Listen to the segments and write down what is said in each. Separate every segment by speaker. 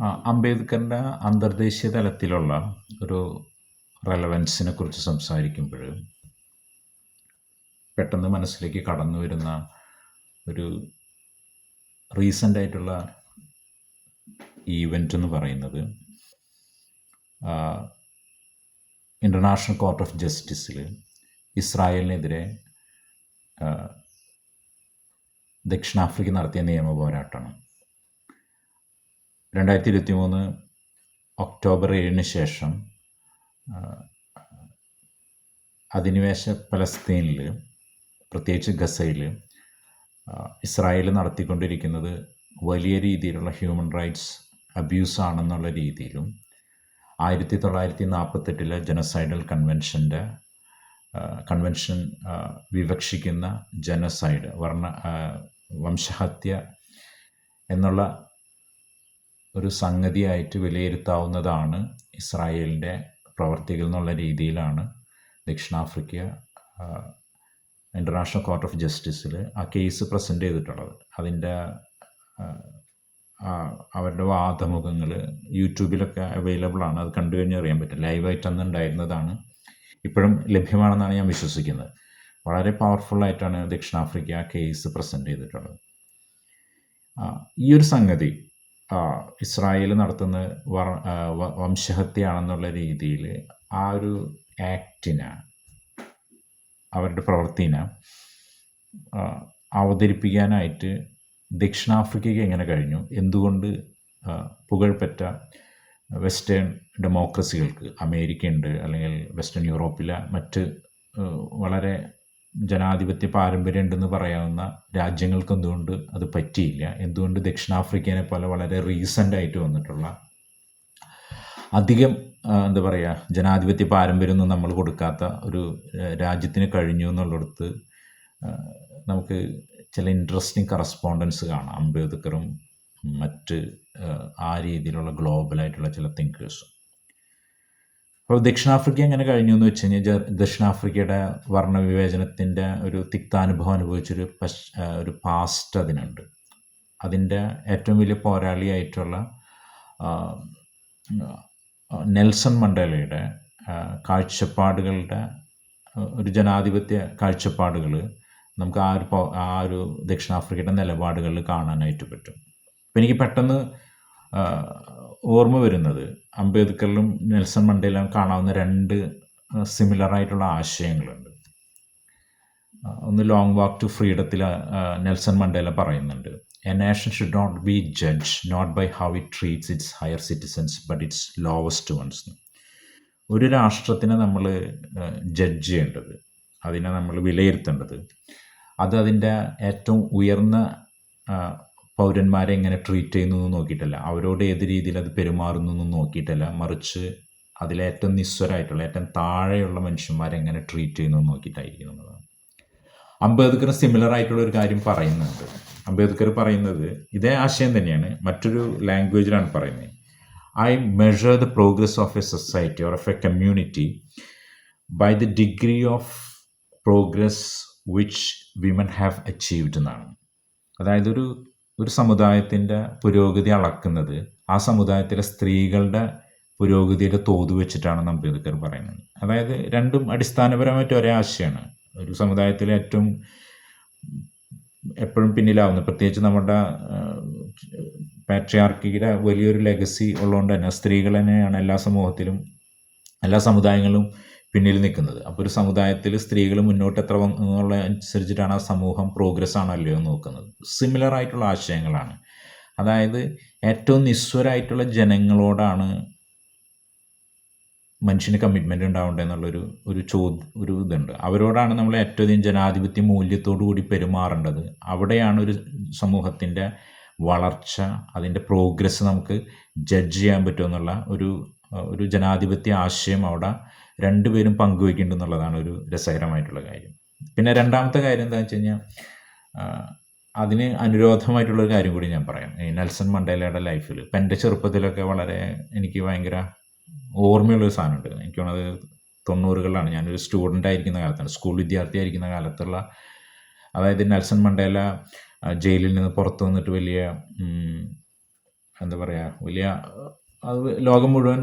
Speaker 1: അംബേദ്കറിന്റെ അന്തർദേശീയ തലത്തിലുള്ള ഒരു റെലവൻസിനെ കുറിച്ച് സംസാരിക്കുമ്പോൾ പെട്ടെന്ന് മനസ്സിലേക്ക് കടന്നു വരുന്ന ഒരു റീസെന്റ് ആയിട്ടുള്ള ഈവന്റ് എന്ന് പറയുന്നത് ഇന്റർനാഷണൽ കോർട്ട് ഓഫ് ജസ്റ്റിസിൽ ഇസ്രായേലിനെതിരെ ദക്ഷിണാഫ്രിക്ക നടത്തിയ നിയമ പോരാട്ടമാണ്. രണ്ടായിരത്തി ഇരുപത്തി മൂന്ന് ഒക്ടോബർ ഏഴിന് ശേഷം അധിനിവേശ പലസ്തീനിൽ പ്രത്യേകിച്ച് ഗസയിൽ ഇസ്രായേൽ നടത്തിക്കൊണ്ടിരിക്കുന്നത് വലിയ രീതിയിലുള്ള ഹ്യൂമൻ റൈറ്റ്സ് അബ്യൂസ് ആണെന്നുള്ള രീതിയിലും ആയിരത്തി തൊള്ളായിരത്തി നാൽപ്പത്തെട്ടിലെ ജനസൈഡൽ കൺവെൻഷന്റെ കൺവെൻഷൻ വിവക്ഷിക്കുന്ന ജനസൈഡ് വർണ വംശഹത്യ എന്നുള്ള ഒരു സംഗതിയായിട്ട് വിലയിരുത്താവുന്നതാണ് ഇസ്രായേലിന്റെ പ്രവർത്തികൾ എന്നുള്ള രീതിയിലാണ് ദക്ഷിണാഫ്രിക്ക ഇന്റർനാഷണൽ കോർട്ട് ഓഫ് ജസ്റ്റിസിൽ ആ കേസ് പ്രസന്റ് ചെയ്തിട്ടുള്ളത്. അതിന്റെ അവരുടെ വാദമുഖങ്ങൾ യൂട്യൂബിലൊക്കെ അവൈലബിൾ ആണ്. അത് കണ്ടു കഴിഞ്ഞാൽ അറിയാൻ പറ്റും. ലൈവായിട്ട് അന്ന് ഉണ്ടായിരുന്നതാണ്. ഇപ്പോഴും ലഭ്യമാണെന്നാണ് ഞാൻ വിശ്വസിക്കുന്നത്. വളരെ പവർഫുള്ളായിട്ടാണ് ദക്ഷിണാഫ്രിക്ക ആ കേസ് പ്രസന്റ് ചെയ്തിട്ടുള്ളത്. ഈ ഒരു സംഗതി ഇസ്രായേൽ നടത്തുന്ന വംശഹത്യയാണെന്നുള്ള രീതിയിൽ ആ ഒരു ആക്റ്റിനെ അവരുടെ പ്രവൃത്തിനെ അവതരിപ്പിക്കാനായിട്ട് ദക്ഷിണാഫ്രിക്കയ്ക്ക് എങ്ങനെ കഴിഞ്ഞു? എന്തുകൊണ്ട് പുകഴ്പെറ്റ വെസ്റ്റേൺ ഡെമോക്രസികൾക്ക് അമേരിക്ക ഉണ്ട് അല്ലെങ്കിൽ വെസ്റ്റേൺ യൂറോപ്പിലെ മറ്റ് വളരെ ജനാധിപത്യ പാരമ്പര്യം ഉണ്ടെന്ന് പറയാവുന്ന രാജ്യങ്ങൾക്ക് എന്തുകൊണ്ട് അത് പറ്റിയില്ല? എന്തുകൊണ്ട് ദക്ഷിണാഫ്രിക്കനെ പോലെ വളരെ റീസെന്റ് ആയിട്ട് വന്നിട്ടുള്ള അധികം എന്താ പറയുക ജനാധിപത്യ പാരമ്പര്യമൊന്നും നമ്മൾ കൊടുക്കാത്ത ഒരു രാജ്യത്തിന് കഴിഞ്ഞു എന്നുള്ളിടത്ത് നമുക്ക് ചില ഇൻട്രസ്റ്റിംഗ് കറസ്പോണ്ടൻസ് കാണാം. അംബേദ്കറും മറ്റ് ആ രീതിയിലുള്ള ഗ്ലോബലായിട്ടുള്ള ചില തിങ്കേഴ്സും അപ്പോൾ ദക്ഷിണാഫ്രിക്ക എങ്ങനെ കഴിഞ്ഞു എന്ന് വെച്ച് കഴിഞ്ഞാൽ ദക്ഷിണാഫ്രിക്കയുടെ വർണവിവേചനത്തിന്റെ ഒരു തിക്താനുഭവം അനുഭവിച്ചൊരു പശ് ഒരു പാസ്റ്റ് അതിനുണ്ട്. അതിന്റെ ഏറ്റവും വലിയ പോരാളിയായിട്ടുള്ള നെൽസൺ മണ്ടേലയുടെ കാഴ്ചപ്പാടുകളുടെ ഒരു ജനാധിപത്യ കാഴ്ചപ്പാടുകൾ നമുക്ക് ആ ഒരു ആ ഒരു ദക്ഷിണാഫ്രിക്കയുടെ നിലപാടുകളിൽ കാണാനായിട്ട് പറ്റും. അപ്പം എനിക്ക് പെട്ടെന്ന് ഓർമ്മ വരുന്നത്. അംബേദ്കറിലും നെൽസൺ മണ്ടേലും കാണാവുന്ന രണ്ട് സിമിലർ ആയിട്ടുള്ള ആശയങ്ങളുണ്ട്. ഒന്ന് ലോങ് വാക്ക് ടു ഫ്രീഡത്തിൽ നെൽസൺ മണ്ടേല പറയുന്നുണ്ട്. A nation should not be judge not by how it treats its higher citizens but its lowest ones ഒരു രാഷ്ട്രത്തിനെ നമ്മൾ ജഡ്ജ് ചെയ്യേണ്ടത് അതിനെ നമ്മൾ വിലയിരുത്തേണ്ടത് അത് അതിന്റെ ഏറ്റവും ഉയർന്ന പൗരന്മാരെ എങ്ങനെ ട്രീറ്റ് ചെയ്യുന്നു എന്ന് നോക്കിയിട്ടല്ല. അവരോട് ഏത് രീതിയിൽ അത് പെരുമാറുന്നു എന്ന് നോക്കിയിട്ടല്ല. മറിച്ച് അതിലേറ്റവും നിസ്വരായിട്ടുള്ള ഏറ്റവും താഴെയുള്ള മനുഷ്യന്മാരെ എങ്ങനെ ട്രീറ്റ് ചെയ്യുന്നു എന്ന് നോക്കിയിട്ടായിരിക്കും എന്നുള്ളതാണ് അംബേദ്കർ സിമിലർ ആയിട്ടുള്ള ഒരു കാര്യം പറയുന്നുണ്ട്. അംബേദ്കർ പറയുന്നത് ഇതേ ആശയം തന്നെയാണ്. മറ്റൊരു ലാംഗ്വേജിലാണ് പറയുന്നത്. I measure the progress of a society or of a community by the degree of progress which women have achieved എന്നാണ്. അതായത് ഒരു ഒരു സമുദായത്തിന്റെ പുരോഗതി അളക്കുന്നത് ആ സമുദായത്തിലെ സ്ത്രീകളുടെ പുരോഗതിയുടെ തോത് വെച്ചിട്ടാണ് അംബേദ്കർ പറയുന്നത്. അതായത് രണ്ടും അടിസ്ഥാനപരമായിട്ട് ഒരേ ആശയമാണ് ഒരു സമുദായത്തിലെ ഏറ്റവും എപ്പോഴും പിന്നിലാവുന്ന പ്രത്യേകിച്ച് നമ്മുടെ പാട്രിയാർക്കിയുടെ വലിയൊരു ലെഗസി ഉള്ളതുകൊണ്ട് തന്നെ സ്ത്രീകൾ തന്നെയാണ് എല്ലാ സമൂഹത്തിലും എല്ലാ സമുദായങ്ങളും പിന്നിൽ നിൽക്കുന്നത്. അപ്പോൾ ഒരു സമുദായത്തിൽ സ്ത്രീകൾ മുന്നോട്ട് എത്ര എന്നുള്ള അനുസരിച്ചിട്ടാണ് ആ സമൂഹം പ്രോഗ്രസ് ആണോ അല്ലയോ നോക്കുന്നത്. സിമിലർ ആയിട്ടുള്ള ആശയങ്ങളാണ്. അതായത് ഏറ്റവും നിസ്വരായിട്ടുള്ള ജനങ്ങളോടാണ് മനുഷ്യന് കമ്മിറ്റ്മെന്റ് ഉണ്ടാവേണ്ടത് എന്നുള്ളൊരു ഒരു ചോദ്യ ഒരു ഇതുണ്ട്. അവരോടാണ് നമ്മൾ ഏറ്റവും അധികം ജനാധിപത്യ മൂല്യത്തോടു കൂടി പെരുമാറേണ്ടത്. അവിടെയാണ് ഒരു സമൂഹത്തിന്റെ വളർച്ച അതിന്റെ പ്രോഗ്രസ് നമുക്ക് ജഡ്ജ് ചെയ്യാൻ പറ്റുമെന്നുള്ള ഒരു ഒരു ജനാധിപത്യ ആശയം അവിടെ രണ്ടുപേരും പങ്കുവയ്ക്കുന്നുണ്ടെന്നുള്ളതാണ് ഒരു രസകരമായിട്ടുള്ള കാര്യം. പിന്നെ രണ്ടാമത്തെ കാര്യം എന്താണെന്ന് വെച്ച് കഴിഞ്ഞാൽ അതിന് അനുരോധമായിട്ടുള്ളൊരു കാര്യം കൂടി ഞാൻ പറയാം. ഈ നെൽസൺ മണ്ടേലയുടെ ലൈഫിൽ ഇപ്പം എന്റെ ചെറുപ്പത്തിലൊക്കെ വളരെ എനിക്ക് ഭയങ്കര ഓർമ്മയുള്ളൊരു സാധനമുണ്ട്. എനിക്ക് തോന്നുന്നത് തൊണ്ണൂറുകളിലാണ്. ഞാനൊരു സ്റ്റുഡന്റ് ആയിരിക്കുന്ന കാലത്താണ്. സ്കൂൾ വിദ്യാർത്ഥി ആയിരിക്കുന്ന കാലത്തുള്ള അതായത് നെൽസൺ മണ്ടേല ജയിലിൽ നിന്ന് പുറത്തു വന്നിട്ട് വലിയ എന്താ പറയുക വലിയ അത് ലോകം മുഴുവൻ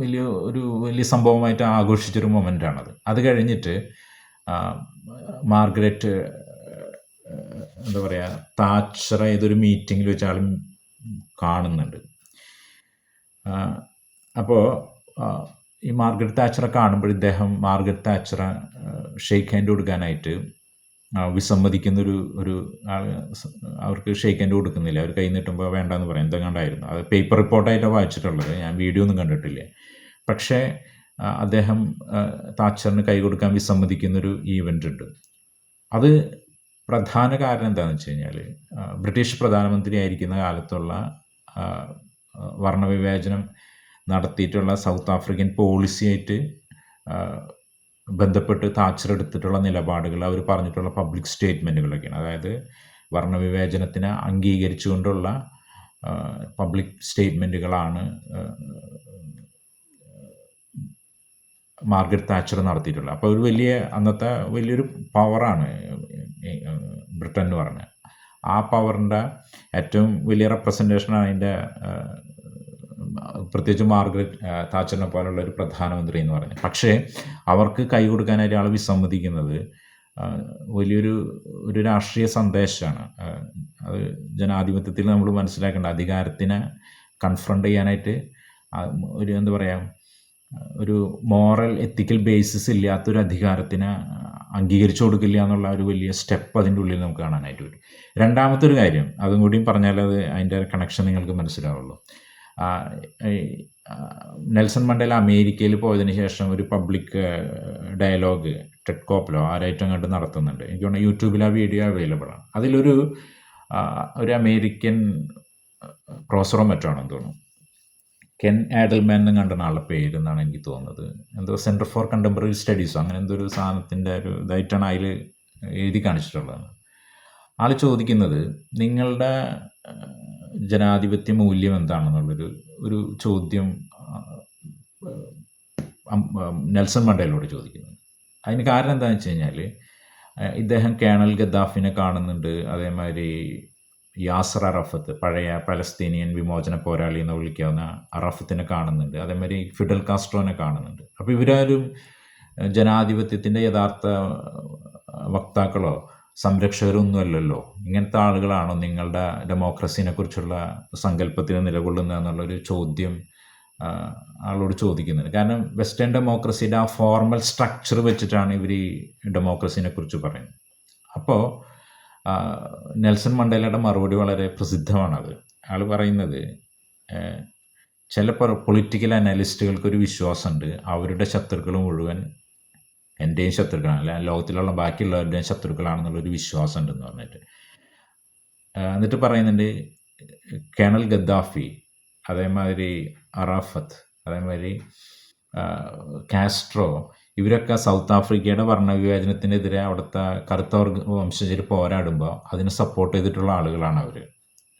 Speaker 1: വലിയ ഒരു വലിയ സംഭവമായിട്ട് ആഘോഷിച്ചൊരു മൊമെന്റാണത് അത് കഴിഞ്ഞിട്ട് മാർഗരറ്റ് എന്താ പറയുക താച്ചറ ഏതൊരു മീറ്റിങ്ങിൽ വെച്ച് ആളും കാണുന്നുണ്ട്. അപ്പോൾ ഈ മാർഗരറ്റ് താച്ചറ കാണുമ്പോൾ ഇദ്ദേഹം മാർഗരറ്റ് താച്ചറ ഷെയ്ക്ക് ഹാൻഡ് കൊടുക്കാനായിട്ട് വിസമ്മതിക്കുന്നൊരു ഒരു ആൾ അവർക്ക് ഷെയ്ക്ക് ഹാൻഡ് കൊടുക്കുന്നില്ല. അവർ കൈ നീട്ടുമ്പോൾ വേണ്ടെന്ന് പറയും. എന്തെങ്ങാണ്ടായിരുന്നു അത് പേപ്പർ റിപ്പോർട്ടായിട്ടാണ് വായിച്ചിട്ടുള്ളത്. ഞാൻ വീഡിയോ ഒന്നും കണ്ടിട്ടില്ല. പക്ഷേ അദ്ദേഹം താച്ചറിന് കൈ കൊടുക്കാൻ വിസമ്മതിക്കുന്നൊരു ഈവന്റ് ഉണ്ട്. അത് പ്രധാന കാരണം എന്താണെന്ന് വെച്ച് കഴിഞ്ഞാൽ ബ്രിട്ടീഷ് പ്രധാനമന്ത്രി ആയിരിക്കുന്ന കാലത്തുള്ള വർണവിവേചനം നടത്തിയിട്ടുള്ള സൗത്ത് ആഫ്രിക്കൻ പോളിസിയായിട്ട് ബന്ധപ്പെട്ട് താച്ചർ എടുത്തിട്ടുള്ള നിലപാടുകൾ അവർ പറഞ്ഞിട്ടുള്ള പബ്ലിക് സ്റ്റേറ്റ്മെന്റുകളൊക്കെയാണ് അതായത് വർണവിവേചനത്തിനെ അംഗീകരിച്ചുകൊണ്ടുള്ള പബ്ലിക് സ്റ്റേറ്റ്മെന്റുകളാണ് മാർഗരറ്റ് താച്ചർ നടത്തിയിട്ടുള്ളത്. അപ്പോൾ ഒരു വലിയ അന്നത്തെ വലിയൊരു പവറാണ് ബ്രിട്ടൻ എന്ന് പറഞ്ഞത് ആ പവറിന്റെ ഏറ്റവും വലിയ റെപ്രസെന്റേഷനാണ് അതിന്റെ പ്രത്യേകിച്ച് മാർഗരറ്റ് താച്ചറിനെ പോലുള്ള ഒരു പ്രധാനമന്ത്രി എന്ന് പറഞ്ഞു. പക്ഷേ അവർക്ക് കൈ കൊടുക്കാനായിട്ട് ആൾ വിസമ്മതിക്കുന്നത് വലിയൊരു ഒരു രാഷ്ട്രീയ സന്ദേശമാണ്. അത് ജനാധിപത്യത്തിൽ നമ്മൾ മനസ്സിലാക്കേണ്ട അധികാരത്തിനെ കൺഫ്രണ്ട് ചെയ്യാനായിട്ട് ഒരു എന്താ പറയുക ഒരു മോറൽ എത്തിക്കൽ ബേസിസ് ഇല്ലാത്തൊരു അധികാരത്തിന് അംഗീകരിച്ചു കൊടുക്കില്ല എന്നുള്ള ഒരു വലിയ സ്റ്റെപ്പ് അതിന്റെ ഉള്ളിൽ നമുക്ക് കാണാനായിട്ട് പറ്റും. രണ്ടാമത്തെ ഒരു കാര്യം അതും കൂടിയും പറഞ്ഞാൽ അത് അതിന്റെ കണക്ഷൻ നിങ്ങൾക്ക് മനസ്സിലാവുള്ളൂ. നെൽസൺ മണ്ടേല അമേരിക്കയിൽ പോയതിന് ശേഷം ഒരു പബ്ലിക് ഡയലോഗ് ടെഡ് കോപ്പിലോ ആരായിട്ടും അങ്ങോട്ട് നടത്തുന്നുണ്ട്. എനിക്ക് തോന്നുന്നു യൂട്യൂബിൽ ആ വീഡിയോ അവൈലബിൾ ആണ്. അതിലൊരു ഒരു അമേരിക്കൻ പ്രൊഫസറോ മറ്റോ ആണെന്ന് തോന്നുന്നു. കെൻ ആഡൽമാൻ എന്ന് കണ്ടുന്ന ആളുടെ പേര് എന്നാണ് എനിക്ക് തോന്നുന്നത്. എന്തോ സെന്റർ ഫോർ കണ്ടംപററി സ്റ്റഡീസോ അങ്ങനെ എന്തോ ഒരു സാധനത്തിന്റെ ഒരു ഇതായിട്ടാണ് അതിൽ എഴുതി കാണിച്ചിട്ടുള്ളത്. ആൾ ചോദിക്കുന്നത് നിങ്ങളുടെ ജനാധിപത്യ മൂല്യം എന്താണെന്നുള്ളൊരു ഒരു ചോദ്യം നെൽസൺ മണ്ടേലോട് ചോദിക്കുന്നത്. അതിന് കാരണം എന്താണെന്ന് വെച്ച് കഴിഞ്ഞാൽ ഇദ്ദേഹം കേണൽ ഗദ്ദാഫിനെ കാണുന്നുണ്ട്. അതേമാതിരി യാസർ അറഫത്ത് പഴയ പലസ്തീനിയൻ വിമോചന പോരാളി എന്ന് വിളിക്കാവുന്ന അറഫത്തിനെ കാണുന്നുണ്ട്. അതേമാതിരി ഫിഡൽ കാസ്ട്രോനെ കാണുന്നുണ്ട്. അപ്പോൾ ഇവരാരും ജനാധിപത്യത്തിന്റെ യഥാർത്ഥ വക്താക്കളോ സംരക്ഷകരൊന്നുമല്ലല്ലോ. ഇങ്ങനത്തെ ആളുകളാണോ നിങ്ങളുടെ ഡെമോക്രസിനെ കുറിച്ചുള്ള സങ്കല്പത്തിന് നിലകൊള്ളുന്നത് എന്നുള്ളൊരു ചോദ്യം ആളോട് ചോദിക്കുന്നത്. കാരണം വെസ്റ്റേൺ ഡെമോക്രസിയുടെ ആ ഫോർമൽ സ്ട്രക്ചർ വെച്ചിട്ടാണ് ഇവർ ഈ ഡെമോക്രസിനെ കുറിച്ച് പറയുന്നത് അപ്പോൾ നെൽസൺ മണ്ടേലയുടെ മറുപടി വളരെ പ്രസിദ്ധമാണത്. ആൾ പറയുന്നത് ചില പൊളിറ്റിക്കൽ അനലിസ്റ്റുകൾക്കൊരു വിശ്വാസമുണ്ട്. അവരുടെ ശത്രുക്കൾ മുഴുവൻ എന്റെയും ശത്രുക്കളാണ്. അല്ലെ? ലോകത്തിലുള്ള ബാക്കിയുള്ളവരുടെയും ശത്രുക്കളാണെന്നുള്ളൊരു വിശ്വാസം ഉണ്ടെന്ന് പറഞ്ഞിട്ട് എന്നിട്ട് പറയുന്നുണ്ട് കേണൽ ഗദ്ദാഫി അതേമാതിരി അറാഫത്ത് അതേമാതിരി കാസ്ട്രോ ഇവരൊക്കെ സൗത്ത് ആഫ്രിക്കയുടെ വർണവിവേചനത്തിനെതിരെ അവിടുത്തെ കറുത്ത വർഗ വംശജർ പോരാടുമ്പോൾ അതിനെ സപ്പോർട്ട് ചെയ്തിട്ടുള്ള ആളുകളാണ് അവർ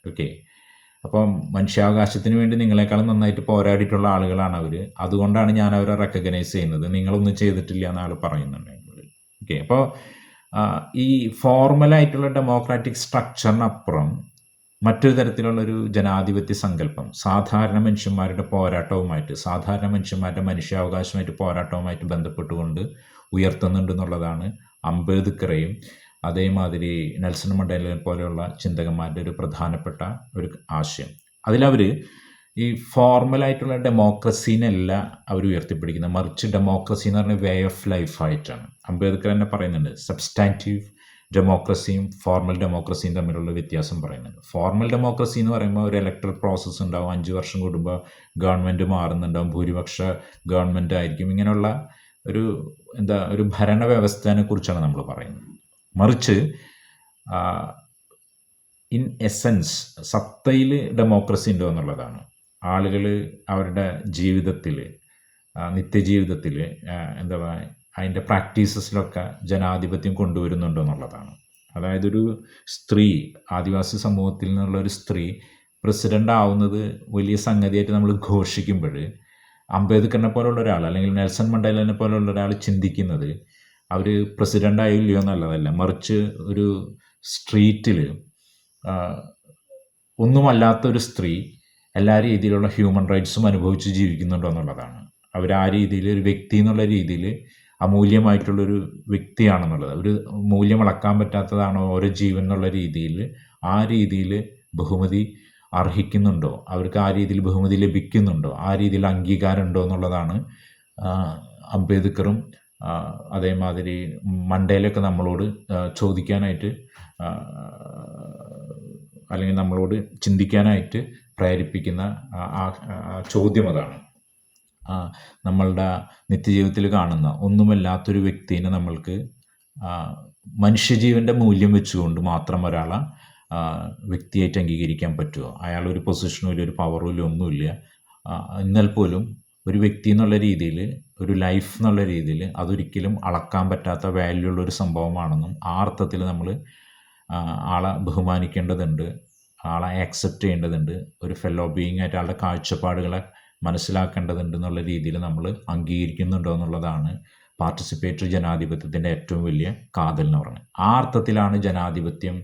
Speaker 1: ഓക്കെ അപ്പം മനുഷ്യാവകാശത്തിന് വേണ്ടി നിങ്ങളെക്കാളും നന്നായിട്ട് പോരാടിയിട്ടുള്ള ആളുകളാണ് അവർ അതുകൊണ്ടാണ് ഞാൻ അവരെ റെക്കഗ്നൈസ് ചെയ്യുന്നത്. നിങ്ങളൊന്നും ചെയ്തിട്ടില്ല എന്ന് ആൾ പറയുന്നുണ്ട് ഓക്കെ അപ്പോൾ ഈ ഫോർമലായിട്ടുള്ള ഡെമോക്രാറ്റിക് സ്ട്രക്ചറിനപ്പുറം മറ്റൊരു തരത്തിലുള്ളൊരു ജനാധിപത്യ സങ്കല്പം സാധാരണ മനുഷ്യന്മാരുടെ പോരാട്ടവുമായിട്ട് സാധാരണ മനുഷ്യന്മാരുടെ മനുഷ്യാവകാശമായിട്ട് പോരാട്ടവുമായിട്ട് ബന്ധപ്പെട്ടുകൊണ്ട് ഉയർത്തുന്നുണ്ടെന്നുള്ളതാണ് അംബേദ്കറേയും അതേമാതിരി നെൽസൺ മണ്ടേലിനെ പോലെയുള്ള ചിന്തകന്മാരുടെ ഒരു പ്രധാനപ്പെട്ട ഒരു ആശയം. അതിലവർ ഈ ഫോർമലായിട്ടുള്ള ഡെമോക്രസീനല്ല അവർ ഉയർത്തിപ്പിടിക്കുന്നത്. മറിച്ച് ഡെമോക്രസി എന്ന് പറഞ്ഞ വേ ഓഫ് ലൈഫായിട്ടാണ് അംബേദ്കർ തന്നെ പറയുന്നുണ്ട് സബ്സ്റ്റാന്റീവ് ഡെമോക്രസിയും ഫോർമൽ ഡെമോക്രസിയും തമ്മിലുള്ള വ്യത്യാസം പറയുന്നുണ്ട്. ഫോർമൽ ഡെമോക്രസി എന്ന് പറയുമ്പോൾ ഒരു ഇലക്ട്രൽ പ്രോസസ്സ് ഉണ്ടാവും അഞ്ച് വർഷം കൂടുമ്പോൾ ഗവൺമെന്റ് മാറുന്നുണ്ടാവും ഭൂരിപക്ഷ ഗവൺമെന്റ് ആയിരിക്കും. ഇങ്ങനെയുള്ള ഒരു എന്താ ഒരു ഭരണ കുറിച്ചാണ് നമ്മൾ പറയുന്നത്. മറിച്ച് ഇൻ എസെൻസ് സത്തയിൽ ഡെമോക്രസി ഉണ്ടോ എന്നുള്ളതാണ്. ആളുകൾ അവരുടെ ജീവിതത്തിൽ നിത്യജീവിതത്തിൽ എന്താ പറയുക അതിന്റെ പ്രാക്ടീസസിലൊക്കെ ജനാധിപത്യം കൊണ്ടുവരുന്നുണ്ടോ എന്നുള്ളതാണ്. അതായത് ഒരു സ്ത്രീ ആദിവാസി സമൂഹത്തിൽ നിന്നുള്ള ഒരു സ്ത്രീ പ്രസിഡന്റ് ആവുന്നത് വലിയ സംഗതിയായിട്ട് നമ്മൾ ഘോഷിക്കുമ്പോൾ അംബേദ്കറിനെ പോലുള്ള ഒരാൾ അല്ലെങ്കിൽ നെൽസൺ മണ്ടേലിനെ പോലുള്ള ഒരാൾ ചിന്തിക്കുന്നത് അവർ പ്രസിഡന്റ് ആയില്ലയോ എന്നുള്ളതല്ല മറിച്ച് ഒരു സ്ട്രീറ്റിൽ ഒന്നുമല്ലാത്ത ഒരു സ്ത്രീ എല്ലാ രീതിയിലുള്ള ഹ്യൂമൻ റൈറ്റ്സും അനുഭവിച്ച് ജീവിക്കുന്നുണ്ടോ എന്നുള്ളതാണ്. അവർ ആ രീതിയിൽ ഒരു വ്യക്തി എന്നുള്ള രീതിയിൽ അമൂല്യമായിട്ടുള്ളൊരു വ്യക്തിയാണെന്നുള്ളത്. ഒരു മൂല്യം അളക്കാൻ പറ്റാത്തതാണോ ഓരോ ജീവൻ എന്നുള്ള രീതിയിൽ ആ രീതിയിൽ ബഹുമതി അർഹിക്കുന്നുണ്ടോ? അവർക്ക് ആ രീതിയിൽ ബഹുമതി ലഭിക്കുന്നുണ്ടോ? ആ രീതിയിൽ അംഗീകാരം ഉണ്ടോ എന്നുള്ളതാണ് അംബേദ്കറും അതേമാതിരി മണ്ടേലൊക്കെ നമ്മളോട് ചോദിക്കാനായിട്ട് അല്ലെങ്കിൽ നമ്മളോട് ചിന്തിക്കാനായിട്ട് പ്രേരിപ്പിക്കുന്ന ആ ചോദ്യം അതാണ്. നമ്മളുടെ നിത്യജീവിതത്തിൽ കാണുന്ന ഒന്നുമല്ലാത്തൊരു വ്യക്തിനെ നമ്മൾക്ക് മനുഷ്യജീവന്റെ മൂല്യം വെച്ചുകൊണ്ട് മാത്രം ഒരാളെ വ്യക്തിയായിട്ട് അംഗീകരിക്കാൻ പറ്റുമോ? അയാൾ ഒരു പൊസിഷനും ഇല്ല ഒരു പവറും ഇല്ല ഒന്നുമില്ല. എന്നാൽ പോലും ഒരു വ്യക്തി എന്നുള്ള രീതിയിൽ ഒരു ലൈഫ് എന്നുള്ള രീതിയിൽ അതൊരിക്കലും അളക്കാൻ പറ്റാത്ത വാല്യൂ ഉള്ള ഒരു സംഭവമാണെന്നും ആ അർത്ഥത്തിൽ നമ്മൾ ആളെ ബഹുമാനിക്കേണ്ടതുണ്ട് ആളെ ആക്സെപ്റ്റ് ചെയ്യേണ്ടതുണ്ട് ഒരു ഫെല്ലോ ബീയിങ് ആയിട്ട് ആളുടെ കാഴ്ചപ്പാടുകളെ മനസ്സിലാക്കേണ്ടതുണ്ട് എന്നുള്ള രീതിയിൽ നമ്മൾ അംഗീകരിക്കുന്നുണ്ടോ എന്നുള്ളതാണ് പാർട്ടിസിപ്പേറ്ററി ജനാധിപത്യത്തിന്റെ ഏറ്റവും വലിയ കാതൽ എന്ന് പറയുന്നത്. ആ അർത്ഥത്തിലാണ് ജനാധിപത്യം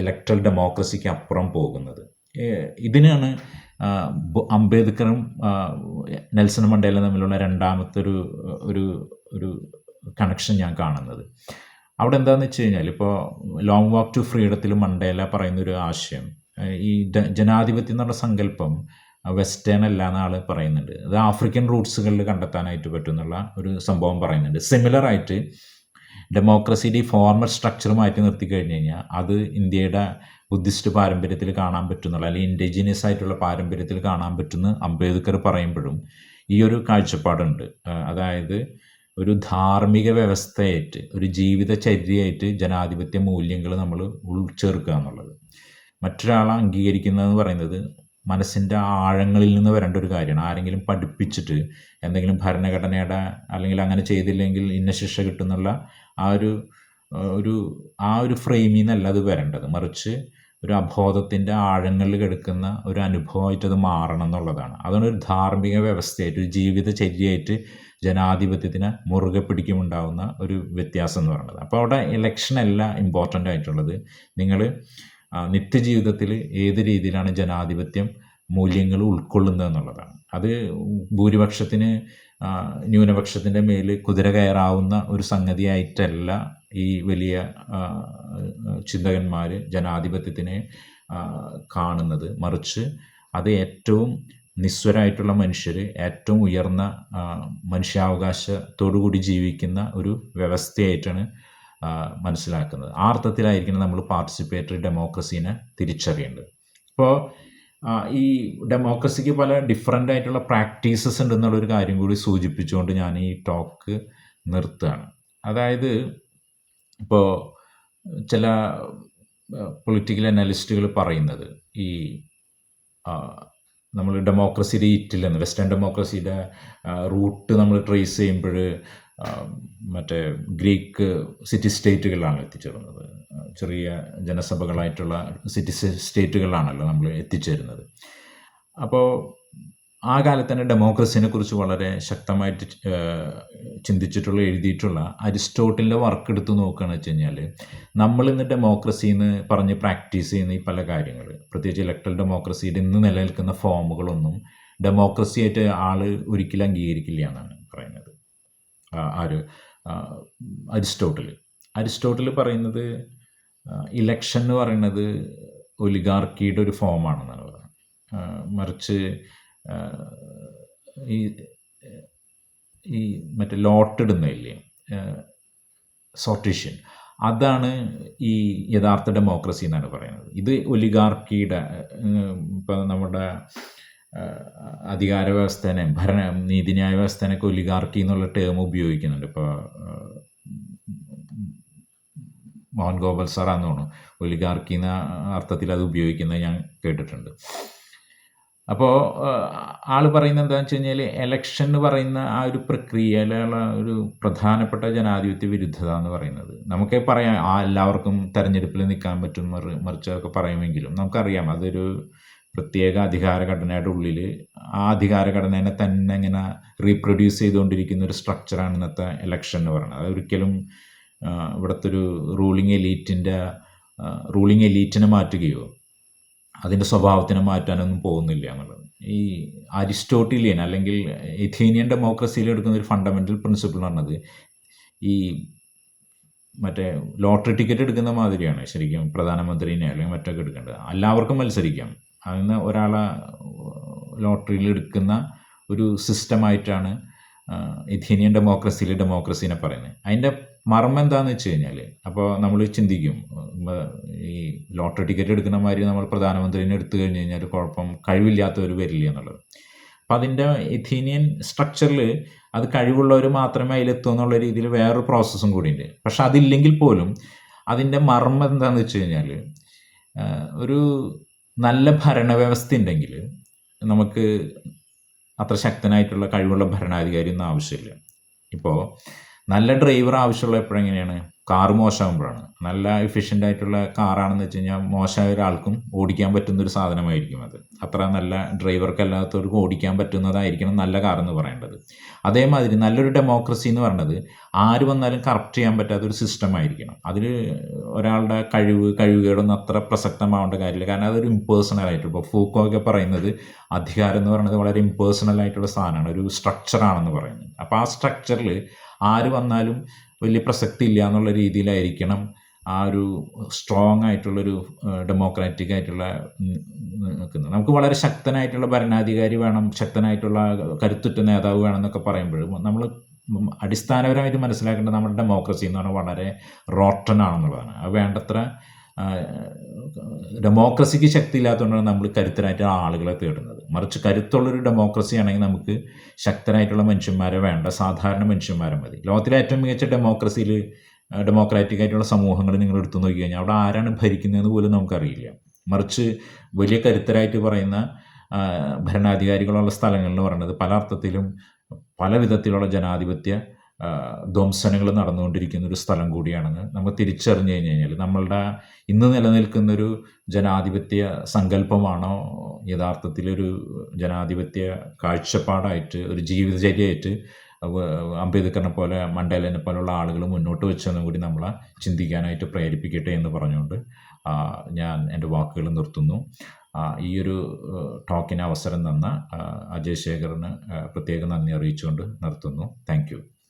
Speaker 1: ഇലക്ട്രൽ ഡെമോക്രസിക്ക് അപ്പുറം പോകുന്നത്. ഇതിനാണ് അംബേദ്കറും നെൽസൺ മണ്ടേലും തമ്മിലുള്ള രണ്ടാമത്തെ ഒരു ഒരു ഒരു കണക്ഷൻ ഞാൻ കാണുന്നത്. അവിടെ എന്താണെന്ന് വെച്ച് കഴിഞ്ഞാൽ ഇപ്പോൾ ലോങ് വാക്ക് ടു ഫ്രീഡത്തിൽ മണ്ടേല പറയുന്നൊരു ആശയം ഈ ജനാധിപത്യം എന്നുള്ള സങ്കല്പം വെസ്റ്റേൺ അല്ല എന്ന ആൾ പറയുന്നുണ്ട്. അത് ആഫ്രിക്കൻ റൂട്ട്സുകളിൽ കണ്ടെത്താനായിട്ട് പറ്റുന്നുള്ള ഒരു സംഭവം പറയുന്നുണ്ട്. സിമിലർ ആയിട്ട് ഡെമോക്രസിയുടെ ഈ ഫോർമൽ മാറ്റി നിർത്തി കഴിഞ്ഞ് കഴിഞ്ഞാൽ അത് ഇന്ത്യയുടെ ബുദ്ധിസ്റ്റ് പാരമ്പര്യത്തിൽ കാണാൻ പറ്റുന്നുള്ള അല്ലെങ്കിൽ ഇൻഡിജിനിയസ് ആയിട്ടുള്ള പാരമ്പര്യത്തിൽ കാണാൻ പറ്റുന്നു അംബേദ്കർ പറയുമ്പോഴും ഈ ഒരു കാഴ്ചപ്പാടുണ്ട്. അതായത് ഒരു ധാർമ്മിക വ്യവസ്ഥയായിട്ട് ഒരു ജീവിതചര്യയായിട്ട് ജനാധിപത്യ മൂല്യങ്ങൾ നമ്മൾ ഉൾച്ചേർക്കുക എന്നുള്ളത്. മറ്റൊരാളെ അംഗീകരിക്കുന്നതെന്ന് പറയുന്നത് മനസ്സിന്റെ ആഴങ്ങളിൽ നിന്ന് വരേണ്ട ഒരു കാര്യമാണ്. ആരെങ്കിലും പഠിപ്പിച്ചിട്ട് എന്തെങ്കിലും ഭരണഘടനയുടെ അല്ലെങ്കിൽ അങ്ങനെ ചെയ്തില്ലെങ്കിൽ ഇന്ന ശിക്ഷ കിട്ടുന്നുള്ള ആ ഒരു ഒരു ആ ഒരു ഫ്രെയിമിൽ നിന്നല്ല അത് വരേണ്ടത്. മറിച്ച് ഒരു അബോധത്തിന്റെ ആഴങ്ങളിൽ കിടക്കുന്ന ഒരു അനുഭവമായിട്ട് അത് മാറണം എന്നുള്ളതാണ്. അതാണ് ഒരു ധാർമ്മിക വ്യവസ്ഥയായിട്ട് ഒരു ജീവിതചര്യയായിട്ട് ജനാധിപത്യത്തിന് മുറുകെ പിടിക്കുമുണ്ടാകുന്ന ഒരു വ്യത്യാസം എന്ന് പറയുന്നത്. അപ്പോൾ അവിടെ ഇലക്ഷനല്ല ഇമ്പോർട്ടന്റ് ആയിട്ടുള്ളത്. നിങ്ങൾ നിത്യജീവിതത്തിൽ ഏത് രീതിയിലാണ് ജനാധിപത്യം മൂല്യങ്ങൾ ഉൾക്കൊള്ളുന്നത് എന്നുള്ളതാണ്. അത് ഭൂരിപക്ഷത്തിന് ന്യൂനപക്ഷത്തിന്റെ മേൽ കുതിര കയറാവുന്ന ഒരു സംഗതിയായിട്ടല്ല ഈ വലിയ ചിന്തകന്മാർ ജനാധിപത്യത്തിനെ കാണുന്നത്. മറിച്ച് അത് ഏറ്റവും നിസ്വരായിട്ടുള്ള മനുഷ്യർ ഏറ്റവും ഉയർന്ന മനുഷ്യാവകാശത്തോടു കൂടി ജീവിക്കുന്ന ഒരു വ്യവസ്ഥയായിട്ടാണ് മനസ്സിലാക്കുന്നത്. ആ അർത്ഥത്തിലായിരിക്കണം നമ്മൾ പാർട്ടിസിപ്പേറ്ററി ഡെമോക്രസീനെ തിരിച്ചറിയേണ്ടത്. ഇപ്പോൾ ഈ ഡെമോക്രസിക്ക് പല ഡിഫറെന്റ് ആയിട്ടുള്ള പ്രാക്ടീസസ് ഉണ്ട് ഉണ്ടെന്നുള്ളൊരു കാര്യം കൂടി സൂചിപ്പിച്ചുകൊണ്ട് ഞാൻ ഈ ടോക്ക് നിർത്തുകയാണ്. അതായത് ഇപ്പോൾ ചില പൊളിറ്റിക്കൽ അനലിസ്റ്റുകൾ പറയുന്നത് ഈ നമ്മൾ ഡെമോക്രസിയുടെ ഇറ്റില്ലെന്ന് വെസ്റ്റേൺ ഡെമോക്രസിയുടെ റൂട്ട് നമ്മൾ ട്രേസ് ചെയ്യുമ്പോൾ മറ്റേ ഗ്രീക്ക് സിറ്റി സ്റ്റേറ്റുകളിലാണ് എത്തിച്ചേർന്നത്. ചെറിയ ജനസഭകളായിട്ടുള്ള സിറ്റി സ്റ്റേറ്റുകളിലാണല്ലോ നമ്മൾ എത്തിച്ചേരുന്നത്. അപ്പോൾ ആ കാലത്ത് തന്നെ ഡെമോക്രസിനെ കുറിച്ച് വളരെ ശക്തമായിട്ട് ചിന്തിച്ചിട്ടുള്ള എഴുതിയിട്ടുള്ള അരിസ്റ്റോട്ടിലിന്റെ വർക്ക് എടുത്ത് നോക്കുകയാണെന്ന് വെച്ച് കഴിഞ്ഞാൽ നമ്മൾ ഇന്ന് ഡെമോക്രസി എന്ന് പറഞ്ഞ് പ്രാക്ടീസ് ചെയ്യുന്ന ഈ പല കാര്യങ്ങൾ പ്രത്യേകിച്ച് ഇലക്ട്രൽ ഡെമോക്രസിയുടെ ഇന്ന് നിലനിൽക്കുന്ന ഫോമുകളൊന്നും ഡെമോക്രസി ആയിട്ട് ആൾ ഒരിക്കലും അംഗീകരിക്കില്ല എന്നാണ് പറയുന്നത്. ആര് അരിസ്റ്റോട്ടിൽ അരിസ്റ്റോട്ടിൽ പറയുന്നത് ഇലക്ഷൻ എന്ന് പറയുന്നത് ഒലിഗാർക്കിയുടെ ഒരു പറയുന്നത്. മറിച്ച് ഈ ഈ മറ്റേ ലോട്ടിടുന്നില്ലേ സോട്ടീഷ്യൻ അതാണ് ഈ യഥാർത്ഥ ഡെമോക്രസി എന്നാണ് പറയുന്നത്. ഇത് ഒലിഗാർക്കിയുടെ ഇപ്പം നമ്മുടെ അധികാര വ്യവസ്ഥേനെ ഭരണ നീതിന്യായ വ്യവസ്ഥേനൊക്കെ ഒലിഗാർക്കി എന്നുള്ള ടേം ഉപയോഗിക്കുന്നുണ്ട്. ഇപ്പോൾ മോഹൻ ഗോപാൽ സാറാന്ന് തോന്നുന്നു. ഒലിഗാർക്കി എന്ന അർത്ഥത്തിൽ അത് ഉപയോഗിക്കുന്നത് ഞാൻ കേട്ടിട്ടുണ്ട്. അപ്പോൾ ആൾ പറയുന്നത് എന്താണെന്ന് വെച്ച് കഴിഞ്ഞാൽ എലക്ഷൻ എന്ന് പറയുന്ന ആ ഒരു പ്രക്രിയയിലുള്ള ഒരു പ്രധാനപ്പെട്ട ജനാധിപത്യ വിരുദ്ധത എന്ന് പറയുന്നത്. നമുക്ക് പറയാം ആ എല്ലാവർക്കും തെരഞ്ഞെടുപ്പിൽ നിൽക്കാൻ പറ്റും മറിച്ചൊക്കെ പറയുമെങ്കിലും നമുക്കറിയാം അതൊരു പ്രത്യേക അധികാരഘടനയുടെ ഉള്ളിൽ ആ അധികാരഘടനേനെ തന്നെ ഇങ്ങനെ റീപ്രൊഡ്യൂസ് ചെയ്തുകൊണ്ടിരിക്കുന്ന ഒരു സ്ട്രക്ചറാണ് ഇന്നത്തെ ഇലക്ഷൻ എന്ന് പറയുന്നത്. അതൊരിക്കലും ഇവിടുത്തെ ഒരു റൂളിംഗ് എലീറ്റിന്റെ റൂളിംഗ് എലീറ്റിനെ മാറ്റുകയോ അതിന്റെ സ്വഭാവത്തിനെ മാറ്റാനൊന്നും പോകുന്നില്ല എന്നുള്ളത്. ഈ അരിസ്റ്റോട്ടിലിയൻ അല്ലെങ്കിൽ എഥീനിയൻ ഡെമോക്രസിയിൽ എടുക്കുന്ന ഒരു ഫണ്ടമെന്റൽ പ്രിൻസിപ്പിൾ എന്ന് പറഞ്ഞത് ഈ മറ്റേ ലോട്ടറി ടിക്കറ്റ് എടുക്കുന്ന മാതിരിയാണ്. ശരിക്കും പ്രധാനമന്ത്രിനെ അല്ലെങ്കിൽ മറ്റൊക്കെ എടുക്കേണ്ടത്. എല്ലാവർക്കും മത്സരിക്കാം. അതിന് ഒരാളെ ലോട്ടറിയിൽ എടുക്കുന്ന ഒരു സിസ്റ്റമായിട്ടാണ് ഇഥീനിയൻ ഡെമോക്രസിയിൽ ഡെമോക്രസീനെ പറയുന്നത്. അതിന്റെ മർമ്മം എന്താണെന്ന് വെച്ച് കഴിഞ്ഞാൽ അപ്പോൾ നമ്മൾ ചിന്തിക്കും ഈ ലോട്ടറി ടിക്കറ്റ് എടുക്കുന്ന മാതിരി നമ്മൾ പ്രധാനമന്ത്രിനെ എടുത്തു കഴിഞ്ഞ് കഴിഞ്ഞാൽ കുഴപ്പം കഴിവില്ലാത്തവർ വരില്ല എന്നുള്ളത്. അപ്പോൾ അതിന്റെ ഇഥീനിയൻ സ്ട്രക്ചറിൽ അത് കഴിവുള്ളവർ മാത്രമേ അതിലെത്തൂ എന്നുള്ള രീതിയിൽ വേറൊരു പ്രോസസ്സും കൂടിയുണ്ട്. പക്ഷെ അതില്ലെങ്കിൽ പോലും അതിന്റെ മർമ്മം എന്താണെന്ന് വെച്ച് കഴിഞ്ഞാൽ ഒരു നല്ല ഭരണവ്യവസ്ഥ ഉണ്ടെങ്കിൽ നമുക്ക് അത്ര ശക്തനായിട്ടുള്ള കഴിവുള്ള ഭരണാധികാരി ഒന്നും ആവശ്യമില്ല. ഇപ്പോൾ നല്ല ഡ്രൈവർ ആവശ്യമുള്ള എപ്പോഴെങ്ങനെയാണ്? കാറ് മോശമാകുമ്പോഴാണ്. നല്ല എഫിഷ്യന്റ് ആയിട്ടുള്ള കാറാണെന്ന് വെച്ച് കഴിഞ്ഞാൽ മോശമായ ഒരാൾക്കും ഓടിക്കാൻ പറ്റുന്ന ഒരു സാധനമായിരിക്കും അത്. അത്ര നല്ല ഡ്രൈവർക്കല്ലാത്തവർക്ക് ഓടിക്കാൻ പറ്റുന്നതായിരിക്കണം നല്ല കാർ എന്ന് പറയേണ്ടത്. അതേമാതിരി നല്ലൊരു ഡെമോക്രസി എന്ന് പറയുന്നത് ആര് വന്നാലും കറപ്റ്റ് ചെയ്യാൻ പറ്റാത്ത ഒരു സിസ്റ്റം ആയിരിക്കണം. അതിൽ ഒരാളുടെ കഴിവ് കഴിവുകളൊന്നും അത്ര പ്രസക്തമാവേണ്ട കാര്യമില്ല. കാരണം അതൊരു ഇമ്പേഴ്സണൽ ആയിട്ട് ഇപ്പോൾ ഫൂക്കോ ഒക്കെ പറയുന്നത് അധികാരം എന്ന് പറയുന്നത് വളരെ ഇമ്പേഴ്സണൽ ആയിട്ടുള്ള സാധനമാണ്. ഒരു സ്ട്രക്ചറാണെന്ന് പറയുന്നത്. അപ്പോൾ ആ സ്ട്രക്ചറിൽ ആര് വന്നാലും വലിയ പ്രസക്തി ഇല്ല എന്നുള്ള രീതിയിലായിരിക്കണം ആ ഒരു സ്ട്രോങ് ആയിട്ടുള്ളൊരു ഡെമോക്രാറ്റിക് ആയിട്ടുള്ള നിൽക്കുന്നത്. നമുക്ക് വളരെ ശക്തനായിട്ടുള്ള ഭരണാധികാരി വേണം ശക്തനായിട്ടുള്ള കരുത്തുറ്റ നേതാവ് വേണം എന്നൊക്കെ പറയുമ്പോഴും നമ്മൾ അടിസ്ഥാനപരമായിട്ട് മനസ്സിലാക്കേണ്ടത് നമ്മുടെ ഡെമോക്രസി എന്ന് പറഞ്ഞാൽ വളരെ റോട്ടൺ ആണെന്നുള്ളതാണ്. അത് വേണ്ടത്ര ഡെമോക്രസിക്ക് ശക്തി ഇല്ലാത്തതുകൊണ്ടാണ് നമ്മൾ കരുത്തരായിട്ട് ആളുകളെ തേടുന്നത്. മറിച്ച് കരുത്തുള്ളൊരു ഡെമോക്രസി ആണെങ്കിൽ നമുക്ക് ശക്തരായിട്ടുള്ള മനുഷ്യന്മാരെ വേണ്ട സാധാരണ മനുഷ്യന്മാരെ മതി. ലോകത്തിലെ ഏറ്റവും മികച്ച ഡെമോക്രസിയിൽ ഡെമോക്രാറ്റിക് ആയിട്ടുള്ള സമൂഹങ്ങൾ നിങ്ങൾ എടുത്തു നോക്കി കഴിഞ്ഞാൽ അവിടെ ആരാണ് ഭരിക്കുന്നതെന്ന് പോലും നമുക്കറിയില്ല. മറിച്ച് വലിയ കരുത്തരായിട്ട് പറയുന്ന ഭരണാധികാരികളുള്ള സ്ഥലങ്ങളെന്ന് പറയുന്നത് പല അർത്ഥത്തിലും പല വിധത്തിലുള്ള ജനാധിപത്യ ധ്വംസനങ്ങൾ നടന്നുകൊണ്ടിരിക്കുന്ന ഒരു സ്ഥലം കൂടിയാണെന്ന് നമ്മൾ തിരിച്ചറിഞ്ഞു കഴിഞ്ഞ് കഴിഞ്ഞാൽ നമ്മളുടെ ഇന്ന് നിലനിൽക്കുന്നൊരു ജനാധിപത്യ സങ്കല്പമാണോ യഥാർത്ഥത്തിലൊരു ജനാധിപത്യ കാഴ്ചപ്പാടായിട്ട് ഒരു ജീവിതചര്യയായിട്ട് അംബേദ്കറിനെ പോലെ മണ്ടേലനെ പോലുള്ള ആളുകൾ മുന്നോട്ട് വെച്ചെന്നും കൂടി നമ്മളെ ചിന്തിക്കാനായിട്ട് പ്രേരിപ്പിക്കട്ടെ എന്ന് പറഞ്ഞുകൊണ്ട് ഞാൻ എന്റെ വാക്കുകൾ നിർത്തുന്നു. ഈ ഒരു ടോക്കിന് അവസരം തന്ന അജയ് ശേഖറിന് പ്രത്യേക നന്ദി അറിയിച്ചുകൊണ്ട് നിർത്തുന്നു. താങ്ക്